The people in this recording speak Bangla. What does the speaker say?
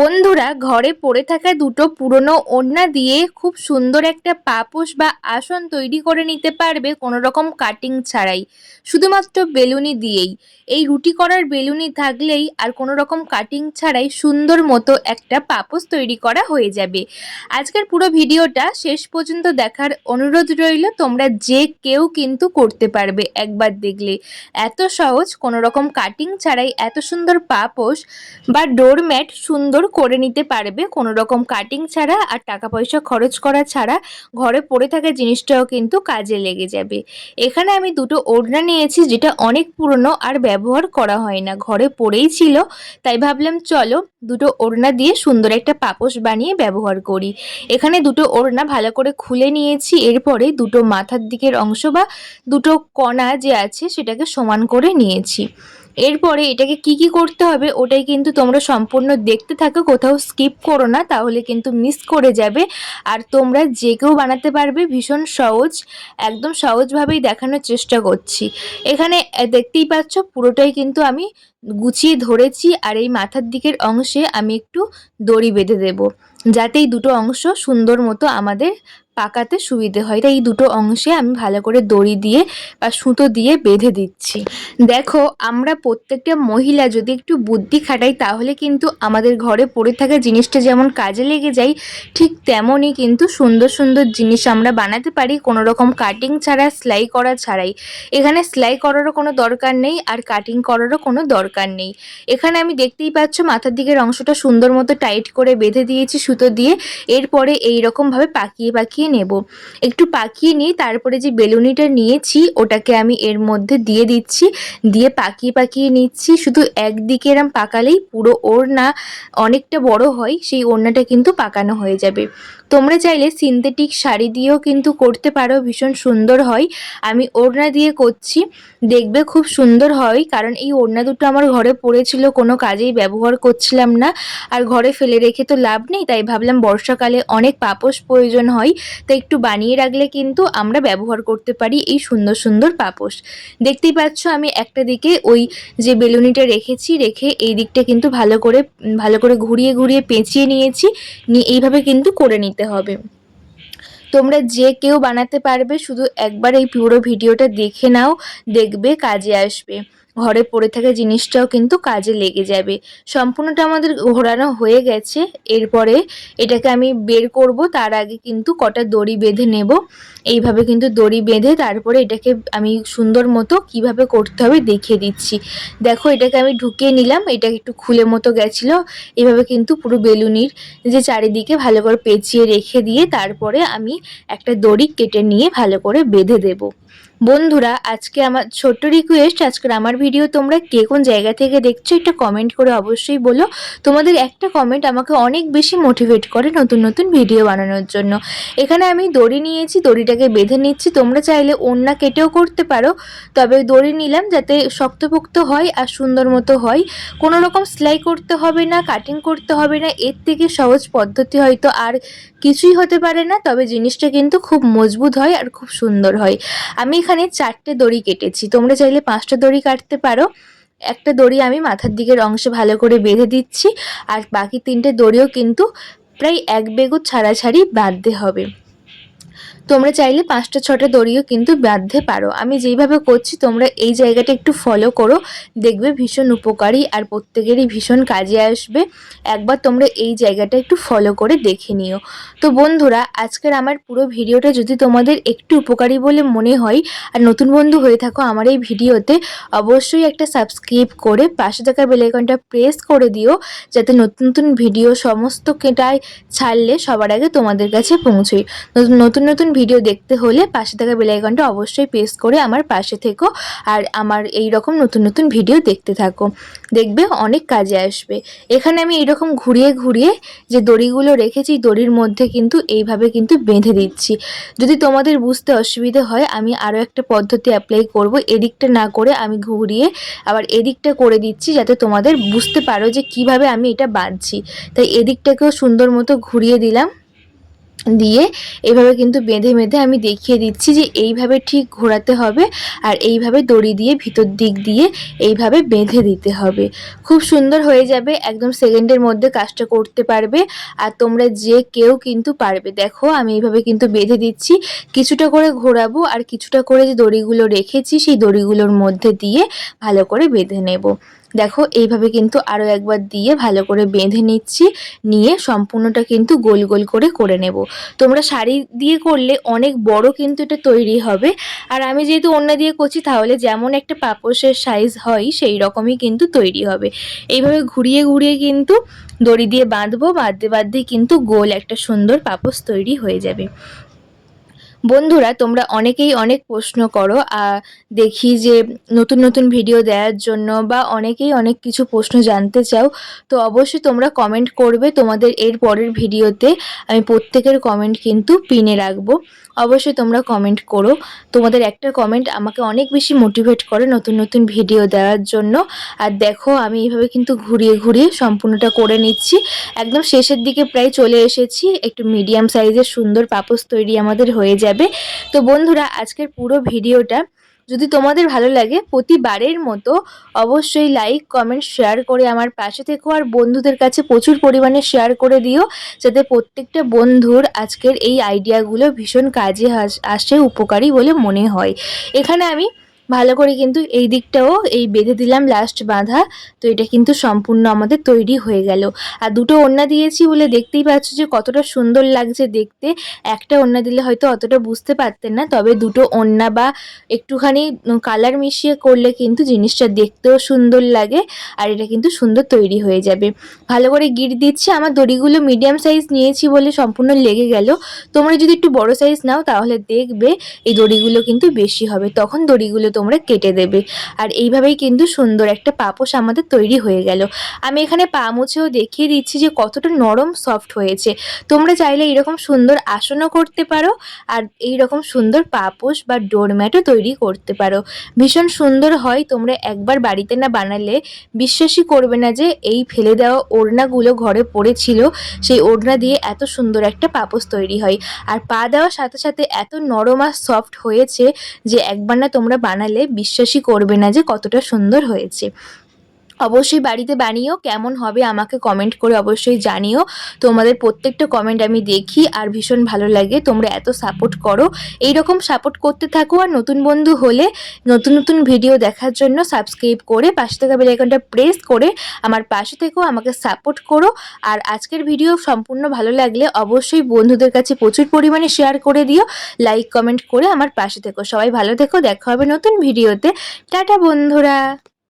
বন্ধুরা ঘরে পড়ে থাকা দুটো পুরনো ওড়না দিয়ে খুব সুন্দর একটা পাপোশ বা আসন তৈরি করে নিতে পারবে কোনো রকম কাটিং ছাড়াই। শুধুমাত্র বেলুনি দিয়েই। এই রুটি করার বেলুনি থাকলেই আর কোনো রকম কাটিং ছাড়াই সুন্দর মতো একটা পাপোশ তৈরি করা হয়ে যাবে। আজকের পুরো ভিডিওটা শেষ পর্যন্ত দেখার অনুরোধ রইল, তোমরা যে কেউ কিন্তু করতে পারবে একবার দেখলে। এত সহজ কোনো রকম কাটিং ছাড়াই এত সুন্দর পাপোশ বা ডোরম্যাট সুন্দর করে নিতে পারবে। কোনো রকম কাটিং ছাড়া আর টাকা পয়সা খরচ করা ছাড়া ঘরে পড়ে থাকা জিনিসটাও কিন্তু কাজে লেগে যাবে। এখানে আমি দুটো ওড়না নিয়েছি যেটা অনেক পুরনো আর ব্যবহার করা হয় না। ঘরে পড়েই ছিল, তাই ভাবলাম চলো দুটো ওড়না দিয়ে সুন্দর একটা পাপোশ বানিয়ে ব্যবহার করি। এখানে দুটো ওড়না ভালো করে খুলে নিয়েছি, এরপরে দুটো মাথার দিকের অংশ বা দুটো কণা যে আছে সেটাকে সমান করে নিয়েছি। এরপরে এটাকে কি কি করতে হবে ওটাই কিন্তু তোমরা সম্পূর্ণ দেখতে থাকো, কোথাও স্কিপ করো না, তাহলে কিন্তু মিস করে যাবে। আর তোমরা যে কেউ বানাতে পারবে, ভীষণ সহজ, একদম সহজভাবেই দেখানোর চেষ্টা করছি। এখানে দেখতেই পাচ্ছ, পুরোটাই কিন্তু আমি গুছিয়ে ধরেছি, আর এই মাথার দিকের অংশে আমি একটু দড়ি বেঁধে দেব। যাতে এই দুটো অংশ সুন্দর মতো আমাদের পাকাতে সুবিধে হয়। তাই এই দুটো অংশে আমি ভালো করে দড়ি দিয়ে বা সুতো দিয়ে বেঁধে দিচ্ছি। দেখো, আমরা প্রত্যেকটা মহিলা যদি একটু বুদ্ধি খাটাই, তাহলে কিন্তু আমাদের ঘরে পড়ে থাকা জিনিসটা যেমন কাজে লেগে যায়, ঠিক তেমনই কিন্তু সুন্দর সুন্দর জিনিস আমরা বানাতে পারি। কোনো রকম কাটিং ছাড়া, সেলাই করা ছাড়াই। এখানে সেলাই করারও কোনো দরকার নেই আর কাটিং করারও কোনো দরকার নেই। এখানে আমি দেখতেই পাচ্ছ মাথার দিকের অংশটা সুন্দর মতো টাইট করে বেঁধে দিয়েছি সুতো দিয়ে। এরপরে এই রকমভাবে পাকিয়ে পাকিয়ে নেব। একটু পাকিয়ে নিয়ে তারপরে যে বেলুনিটা নিয়েছি, ওটাকে আমি এর মধ্যে দিয়ে দিচ্ছি, দিয়ে পাকিয়ে পাকিয়ে নিচ্ছি। শুধু একদিকে এরম পাকালেই পুরো ওড়না অনেকটা বড় হয়, সেই ওড়নাটা কিন্তু পাকানো হয়ে যাবে। তোমরা চাইলে সিনথেটিক শাড়ি দিয়েও কিন্তু করতে পারো, ভীষণ সুন্দর হয়। আমি ওড়না দিয়ে করছি, দেখবে খুব সুন্দর হয়, কারণ এই ওড়না দুটো আমার ঘরে পড়েছিল, কোনো কাজেই ব্যবহার করছিলাম না। আর ঘরে ফেলে রেখে তো লাভ নেই, তাই ভাবলাম বর্ষাকালে অনেক পাপোশ প্রয়োজন হয় তাই একটু বানিয়ে রাখলে কিন্তু আমরা ব্যবহার করতে পারি এই সুন্দর সুন্দর পাপোশ। দেখতেই পাচ্ছ আমি একটা দিকে ওই যে বেলুনিটা রেখেছি, রেখে এই দিকটা কিন্তু ভালো করে ভালো করে ঘুরিয়ে ঘুরিয়ে পেঁচিয়ে নিয়েছি, নিয়ে এইভাবে কিন্তু করে নিতে হবে। তোমরা যে কেউ বানাতে পারবে, শুধু একবার এই পুরো ভিডিওটা দেখে নাও, দেখবে, কাজে আসবে। ঘরে পড়ে থাকা জিনিসটাও কিন্তু কাজে লেগে যাবে। সম্পূর্ণটা আমাদের ঘোরানো হয়ে গেছে। এরপরে এটাকে আমি বের করব, তার আগে কিন্তু কটা দড়ি বেঁধে নেব। এইভাবে কিন্তু দড়ি বেঁধে তারপরে এটাকে আমি সুন্দর মতো কীভাবে করতে হবে দেখিয়ে দিচ্ছি। দেখো, এটাকে আমি ঢুকিয়ে নিলাম, এটা একটু খুলে মতো গেছিল। এভাবে কিন্তু পুরো বেলুনির যে চারিদিকে ভালো করে পেঁচিয়ে রেখে দিয়ে তারপরে আমি একটা দড়ি কেটে নিয়ে ভালো করে বেঁধে দেবো। বন্ধুরা, আজকে আমার ছোট্ট রিকোয়েস্ট আজকের আমার ভিডিও তোমরা কে কোন জায়গা থেকে দেখছ একটা কমেন্ট করে অবশ্যই বলো। তোমাদের একটা কমেন্ট আমাকে অনেক বেশি মোটিভেট করে নতুন নতুন ভিডিও বানানোর জন্য। এখানে আমি দড়ি নিয়েছি, দড়িটাকে বেঁধে নিচ্ছি। তোমরা চাইলে ওড়না কেটেও করতে পারো, তবে দড়ি নিলাম যাতে শক্তপোক্ত হয় আর সুন্দর মতো হয়। কোনো রকম সেলাই করতে হবে না কাটিং করতে হবে না, এর থেকে সহজ পদ্ধতি হয়তো আর কিছুই হতে পারে না, তবে জিনিসটা কিন্তু খুব মজবুত হয় আর খুব সুন্দর হয়। আমি এখানে চারটে দড়ি কেটেছি। তোমরা চাইলে পাঁচটা দড়ি কাটতে পারো। একটা দড়ি আমি মাথার দিকের অংশে ভালো করে বেঁধে দিচ্ছি। আর বাকি তিনটে দড়িও কিন্তু প্রায় এক বেগুন ছাড়াছাড়ি বাঁধতে হবে। তোমরা চাইলে পাঁচটা, ছটা দড়িও কিন্তু বাঁধতে পারো। আমি যেইভাবে করছি, তোমরা এই জায়গাটা একটু ফলো করো। দেখবে ভীষণ উপকারী আর প্রত্যেকেরই ভীষণ কাজে আসবে। একবার তোমরা এই জায়গাটা একটু ফলো করে দেখে নিও। তো বন্ধুরা, আজকের আমার পুরো ভিডিওটা যদি তোমাদের একটু উপকারী বলে মনে হয়, আর নতুন বন্ধু হয়ে থাকো আমার এই ভিডিওতে, অবশ্যই একটা সাবস্ক্রাইব করে পাশে থাকার বেলাইকনটা প্রেস করে দিও, যাতে নতুন নতুন ভিডিও সমস্ত কেটায় ছাড়লে সবার আগে তোমাদের কাছে পৌঁছোই নতুন নতুন ভিডিও দেখতে হলে পাশে থাকা বেলাইকনটা অবশ্যই প্রেস করে আমার পাশে থেকো আর আমার এই রকম নতুন নতুন ভিডিও দেখতে থাকো। দেখবে অনেক কাজে আসবে। এখানে আমি এইরকম ঘুরিয়ে ঘুরিয়ে যে দড়িগুলো রেখেছি দড়ির মধ্যে কিন্তু এইভাবে কিন্তু বেঁধে দিচ্ছি। যদি তোমাদের বুঝতে অসুবিধে হয়, আমি আরও একটা পদ্ধতি অ্যাপ্লাই করব। এদিকটা না করে আমি ঘুরিয়ে আবার এদিকটা করে দিচ্ছি যাতে তোমাদের বুঝতে পারো যে কীভাবে আমি এটা বাঁধছি। তাই এদিকটাকেও সুন্দর মতো ঘুরিয়ে দিলাম। দিয়ে এইভাবে কিন্তু বেঁধে বেঁধে আমি দেখিয়ে দিচ্ছি যে এইভাবে ঠিক ঘোরাতে হবে আর এইভাবে দড়ি দিয়ে ভিতর দিক দিয়ে এইভাবে বেঁধে দিতে হবে। খুব সুন্দর হয়ে যাবে, একদম সেকেন্ডের মধ্যে কাজটা করতে পারবে আর তোমরা যে কেউ কিন্তু পারবে। দেখো, আমি এইভাবে কিন্তু বেঁধে দিচ্ছি, কিছুটা করে ঘোরাবো আর কিছুটা করে যে দড়িগুলো রেখেছি সেই দড়িগুলোর মধ্যে দিয়ে ভালো করে বেঁধে নেব। দেখো, এইভাবে কিন্তু আরও একবার দিয়ে ভালো করে বেঁধে নিচ্ছি। নিয়ে সম্পূর্ণটা কিন্তু গোল গোল করে করে নেব। তোমরা শাড়ি দিয়ে করলে অনেক বড় কিন্তু এটা তৈরি হবে। আর আমি যেহেতু অন্য দিয়ে করছি, তাহলে যেমন একটা পাপোশের সাইজ হয়, সেই রকমই কিন্তু তৈরি হবে। এইভাবে ঘুরিয়ে ঘুরিয়ে কিন্তু দড়ি দিয়ে বাঁধবো, বাঁধতে বাঁধতেই কিন্তু গোল একটা সুন্দর পাপোশ তৈরি হয়ে যাবে। বন্ধুরা, তোমরা অনেকেই অনেক প্রশ্ন করো দেখি যে নতুন নতুন ভিডিও দেওয়ার জন্য বা অনেকেই অনেক কিছু প্রশ্ন জানতে চাও, তো অবশ্যই তোমরা কমেন্ট করবে তোমাদের এর পরের ভিডিওতে আমি প্রত্যেকের কমেন্ট কিন্তু পিনে রাখব। অবশ্যই তোমরা কমেন্ট করো। তোমাদের একটা কমেন্ট আমাকে অনেক বেশি মোটিভেট করে নতুন নতুন ভিডিও দেওয়ার জন্য। আর দেখো, আমি এইভাবে কিন্তু ঘুরিয়ে ঘুরিয়ে সম্পূর্ণটা করে নিচ্ছি। একদম শেষের দিকে প্রায় চলে এসেছি। একটু মিডিয়াম সাইজের সুন্দর পাপোস তৈরি আমাদের হয়ে যাবে। তো বন্ধুরা, আজকের পুরো ভিডিওটা যদি তোমাদের ভালো লাগে, প্রতিবারের মতো অবশ্যই লাইক কমেন্ট শেয়ার করে আমার পাশে থেকো আর বন্ধুদের কাছে প্রচুর পরিমাণে শেয়ার করে দিও, যাতে প্রত্যেকটা বন্ধুর আজকের এই আইডিয়াগুলো ভীষণ কাজে আসে, উপকারী বলে মনে হয়। এখানে আমি ভালো করে কিন্তু এই দিকটাও এই বেঁধে দিলাম লাস্ট বাঁধা। তো এটা কিন্তু সম্পূর্ণ আমাদের তৈরি হয়ে গেল। আর দুটো ওড়না দিয়েছি বলে দেখতেই পাচ্ছ যে কতটা সুন্দর লাগছে দেখতে। একটা ওড়না দিলে হয়তো অতটা বুঝতে পারতেন না, তবে দুটো ওড়না বা একটুখানি কালার মিশিয়ে করলে কিন্তু জিনিসটা দেখতেও সুন্দর লাগে আর এটা কিন্তু সুন্দর তৈরি হয়ে যাবে। ভালো করে গিট দিচ্ছি, আমার দড়িগুলো মিডিয়াম সাইজ নিয়েছি বলে সম্পূর্ণ লেগে গেল। তোমরা যদি একটু বড় সাইজ নাও তাহলে দেখবে এই দড়িগুলো কিন্তু বেশি হবে। তখন দড়িগুলো তোমরা কেটে দেবে। আর এইভাবেই কিন্তু সুন্দর একটা পাপোশ আমাদের তৈরি হয়ে গেল। আমি এখানে পা মুছেও দেখিয়ে দিচ্ছি যে কতটা নরম সফট হয়েছে। তোমরা চাইলে এরকম সুন্দর আসনও করতে পারো আর এই রকম সুন্দর পাপোশ বা ডোরম্যাটও তৈরি করতে পারো। ভীষণ সুন্দর হয়, তোমরা একবার বাড়িতে না বানালে বিশ্বাসই করবে না যে এই ফেলে দেওয়া ওড়নাগুলো ঘরে পড়েছিল। সেই ওড়না দিয়ে এত সুন্দর একটা পাপোশ তৈরি হয়। আর পা দেওয়ার সাথে সাথে এত নরম আর সফট হয়েছে যে একবার না তোমরা বানালে বিশ্বাসই করবে না যে কতটা সুন্দর হয়েছে। অবশ্যই বাড়িতে বানিও, কেমন হবে আমাকে কমেন্ট করে অবশ্যই জানিও। তোমাদের প্রত্যেকটা কমেন্ট আমি দেখি আর ভীষণ ভালো লাগে। তোমরা এত সাপোর্ট করো। এই রকম সাপোর্ট করতে থাকো আর নতুন বন্ধু হলে নতুন নতুন ভিডিও দেখার জন্য সাবস্ক্রাইব করে পাশে থাকা বেল আইকনটা প্রেস করে আমার পাশে থেকেও আমাকে সাপোর্ট করো। আর আজকের ভিডিও সম্পূর্ণ ভালো লাগলে অবশ্যই বন্ধুদের কাছে প্রচুর পরিমাণে শেয়ার করে দিও। লাইক কমেন্ট করে আমার পাশে থেকো। সবাই ভালো থেকো। দেখা হবে নতুন ভিডিওতে টাটা বন্ধুরা।